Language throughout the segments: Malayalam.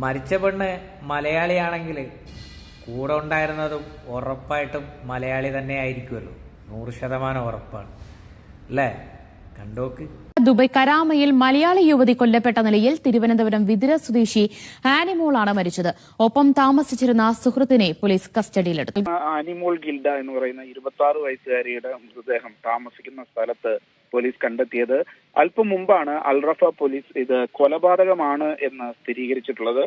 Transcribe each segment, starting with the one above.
മരിച്ച പെണ്ണ് മലയാളിയാണെങ്കിൽ കൂടെ ഉണ്ടായിരുന്നതും ഉറപ്പായിട്ടും മലയാളി തന്നെ ആയിരിക്കുമല്ലോ നൂറ് ശതമാനം ഉറപ്പാണ്. അല്ലേ? കണ്ടോക്ക്. ദുബായ് കരാമയിൽ മലയാളി യുവതി കൊല്ലപ്പെട്ട നിലയിൽ തിരുവനന്തപുരം വിദുര സ്വദേശി ആനിമോളാണ് മരിച്ചത്. ഒപ്പം താമസിച്ചിരുന്ന സുഹൃത്തിനെ പോലീസ് കസ്റ്റഡിയിലെടുത്തു. ആനിമോൾ ഗിൽഡ എന്ന് പറയുന്ന ഇരുപത്തി ആറ് വയസ്സുകാരിയുടെ മൃതദേഹം താമസിക്കുന്ന സ്ഥലത്ത് പോലീസ് കണ്ടെത്തിയത്. അല്പം മുമ്പാണ് അൽറഫ പോലീസ് ഇത് കൊലപാതകമാണ് എന്ന് സ്ഥിരീകരിച്ചിട്ടുള്ളത്.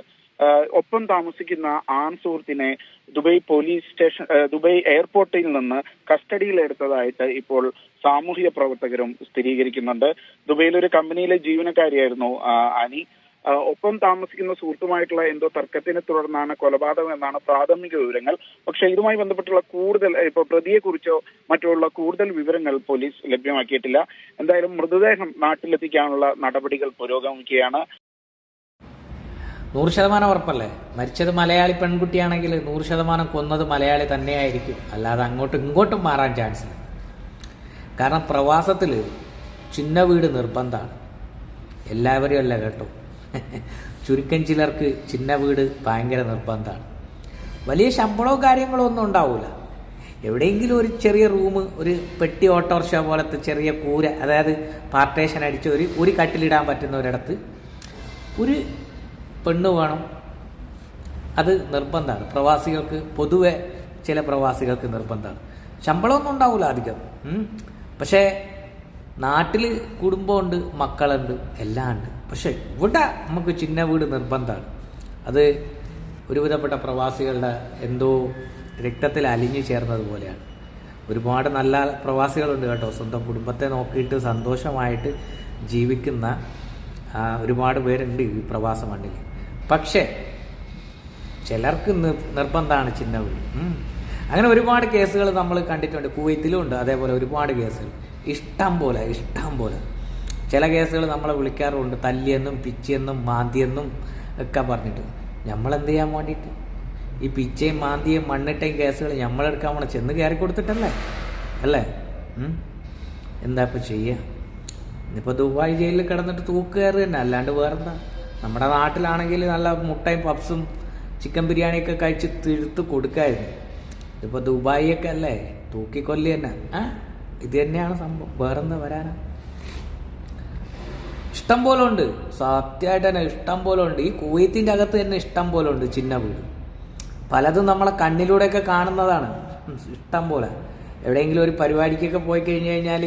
ഒപ്പം താമസിക്കുന്ന ആൺ സുഹൃത്തിനെ ദുബൈ പോലീസ് സ്റ്റേഷൻ ദുബൈ എയർപോർട്ടിൽ നിന്ന് കസ്റ്റഡിയിലെടുത്തതായിട്ട് ഇപ്പോൾ സാമൂഹിക പ്രവർത്തകരും സ്ഥിരീകരിക്കുന്നുണ്ട്. ദുബൈയിലെ ഒരു കമ്പനിയിലെ ജീവനക്കാരിയായിരുന്നു അനി. ഒപ്പം താമസിക്കുന്ന സുഹൃത്തുമായിട്ടുള്ള എന്തോ തർക്കത്തിനെ തുടർന്നാണ് കൊലപാതകം എന്നാണ് പ്രാഥമിക വിവരങ്ങൾ. പക്ഷേ ഇതുമായി ബന്ധപ്പെട്ടുള്ള കൂടുതൽ ഇപ്പൊ പ്രതിയെക്കുറിച്ചോ മറ്റുള്ള കൂടുതൽ വിവരങ്ങൾ പോലീസ് ലഭ്യമാക്കിയിട്ടില്ല. എന്തായാലും മൃതദേഹം നാട്ടിലെത്തിക്കാനുള്ള നടപടികൾ പുരോഗമിക്കുകയാണ്. നൂറ് ശതമാനം ഉറപ്പല്ലേ? മരിച്ചത് മലയാളി പെൺകുട്ടിയാണെങ്കിൽ നൂറ് ശതമാനം കൊന്നത് മലയാളി തന്നെയായിരിക്കും. അല്ലാതെ അങ്ങോട്ടും ഇങ്ങോട്ടും മാറാൻ ചാൻസ് കാരണം പ്രവാസത്തിൽ ചിന്ന വീട് നിർബന്ധമാണ്. എല്ലാവരും അല്ല കേട്ടോ. ചുരുക്കം ചിലർക്ക് ചിന്ന വീട് ഭയങ്കര നിർബന്ധമാണ്. വലിയ ശമ്പളവും കാര്യങ്ങളോ ഒന്നും ഉണ്ടാവില്ല എവിടെയെങ്കിലും ഒരു ചെറിയ റൂം ഒരു പെട്ടി ഓട്ടോറിക്ഷ പോലത്തെ ചെറിയ കൂര അതായത് പാർട്ടേഷൻ അടിച്ച് ഒരു ഒരു കട്ടിലിടാൻ പറ്റുന്ന ഒരിടത്ത് ഒരു പെണ്ണ് വേണം. അത് നിർബന്ധമാണ്. പ്രവാസികൾക്ക് പൊതുവെ ചില പ്രവാസികൾക്ക് നിർബന്ധമാണ്. ശമ്പളമൊന്നും ഉണ്ടാവില്ല അധികം. പക്ഷേ നാട്ടിൽ കുടുംബമുണ്ട് മക്കളുണ്ട് എല്ലാം ഉണ്ട് പക്ഷെ ഇവിടെ നമുക്ക് ചിന്ന വീട് നിർബന്ധമാണ്. അത് ഒരുവിധപ്പെട്ട പ്രവാസികളുടെ എന്തോ രക്തത്തിൽ അലിഞ്ഞു ചേർന്നതുപോലെയാണ് ഒരുപാട് നല്ല പ്രവാസികളുണ്ട് കേട്ടോ. സ്വന്തം കുടുംബത്തെ നോക്കിയിട്ട് സന്തോഷമായിട്ട് ജീവിക്കുന്ന ഒരുപാട് പേരുണ്ട് ഈ പ്രവാസ മണ്ണിൽ പക്ഷേ ചിലർക്ക് നിർ- നിർബന്ധമാണ് ചിന്ന വീട്. അങ്ങനെ ഒരുപാട് കേസുകൾ നമ്മൾ കണ്ടിട്ടുണ്ട്. കുവൈത്തിലും ഉണ്ട് അതേപോലെ ഒരുപാട് കേസുകൾ ഇഷ്ടം പോലെ ഇഷ്ടം പോലെ. ചില കേസുകൾ നമ്മളെ വിളിക്കാറുണ്ട്. തല്ലിയെന്നും പിച്ചിയെന്നും മാന്തിയെന്നും ഒക്കെ പറഞ്ഞിട്ട്. നമ്മൾ എന്ത് ചെയ്യാൻ വേണ്ടിയിട്ട്? ഈ പിച്ചയും മാന്തിയും മണ്ണിട്ടയും കേസുകൾ നമ്മളെടുക്കാൻ വേണം ചെന്ന് കയറി കൊടുത്തിട്ടല്ലേ? അല്ലേ? എന്താ ഇപ്പം ചെയ്യുക ഇന്നിപ്പോൾ ദുബായ് ജയിലിൽ കിടന്നിട്ട് തൂക്കുകയറ് തന്നെ. അല്ലാണ്ട് വേറെന്താ? നമ്മുടെ നാട്ടിലാണെങ്കിൽ നല്ല മുട്ടയും പപ്സും ചിക്കൻ ബിരിയാണിയൊക്കെ കഴിച്ച് തിഴുത്ത് കൊടുക്കായിരുന്നു. ഇതിപ്പോൾ ദുബായിയൊക്കെ അല്ലേ? തൂക്കിക്കൊല്ലി തന്നെ. ആ? ഇത് തന്നെയാണ് സംഭവം. വേറെന്താ വരാനാ? ഇഷ്ടം പോലെ ഉണ്ട് സത്യമായിട്ട് തന്നെ ഇഷ്ടം പോലെ ഉണ്ട് ഈ കുവൈത്തിന്റെ അകത്ത് തന്നെ ഇഷ്ടം പോലെ ഉണ്ട് ചിന്ന വീട്. പലതും നമ്മളെ കണ്ണിലൂടെയൊക്കെ കാണുന്നതാണ്. ഇഷ്ടം പോലെ. എവിടെയെങ്കിലും ഒരു പരിപാടിക്കൊക്കെ പോയി കഴിഞ്ഞു കഴിഞ്ഞാൽ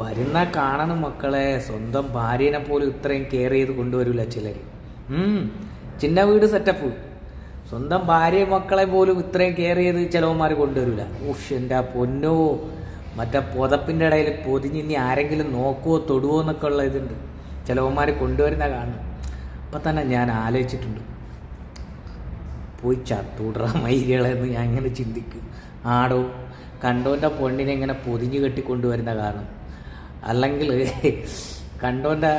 വരുന്ന കാണണം മക്കളെ സ്വന്തം ഭാര്യനെ പോലും ഇത്രയും കെയർ ചെയ്ത് കൊണ്ടുവരില്ല ചിലർ ചിന്ന വീട് സെറ്റപ്പ് സ്വന്തം ഭാര്യ മക്കളെ പോലും ഇത്രയും കെയർ ചെയ്ത് ചിലവന്മാർ കൊണ്ടുവരില്ല ഉഷ് എന്റെ പൊന്നോ. മറ്റേ പുതപ്പിന്റെ ഇടയിൽ പൊതിഞ്ഞ് ഇനി ആരെങ്കിലും നോക്കുവോ തൊടുവോ എന്നൊക്കെ ഉള്ള ഇതുണ്ട്. ചിലവന്മാർ കൊണ്ടുവരുന്ന കാണും. അപ്പം തന്നെ ഞാൻ ആലോചിച്ചിട്ടുണ്ട്. പോയി ചത്തൂടറ മൈരികളെന്ന് ഞാൻ ഇങ്ങനെ ചിന്തിക്കും. ആടോ കണ്ടോന്റെ പൊണ്ണിനെ ഇങ്ങനെ കെട്ടി കെട്ടിക്കൊണ്ടുവരുന്ന കാരണം അല്ലെങ്കിൽ കണ്ടോന്റെ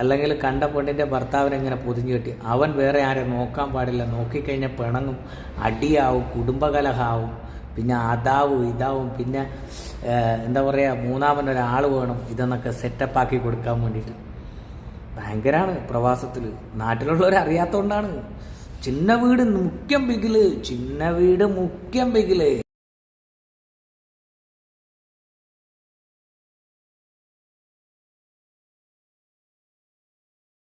അല്ലെങ്കിൽ കണ്ട പെണ്ണിന്റെ ഭർത്താവിനെ ഇങ്ങനെ പൊതിഞ്ഞു കെട്ടി. അവൻ വേറെ ആരെ നോക്കാൻ പാടില്ല. നോക്കിക്കഴിഞ്ഞാൽ പിണങ്ങും അടിയാവും കുടുംബകലഹാവും പിന്നെ അതാവും ഇതാവും പിന്നെ എന്താ പറയുക മൂന്നാമൻ ഒരാൾ വേണം ഇതെന്നൊക്കെ സെറ്റപ്പാക്കി കൊടുക്കാൻ വേണ്ടിയിട്ട്. ഭയങ്കരമാണ് പ്രവാസത്തിൽ നാട്ടിലുള്ളവർ അറിയാത്തതുകൊണ്ടാണ് ചിന്ന വീട് മുഖ്യം ബിഗിൽ ചിന്ന വീട് മുഖ്യം ബിഗിൽ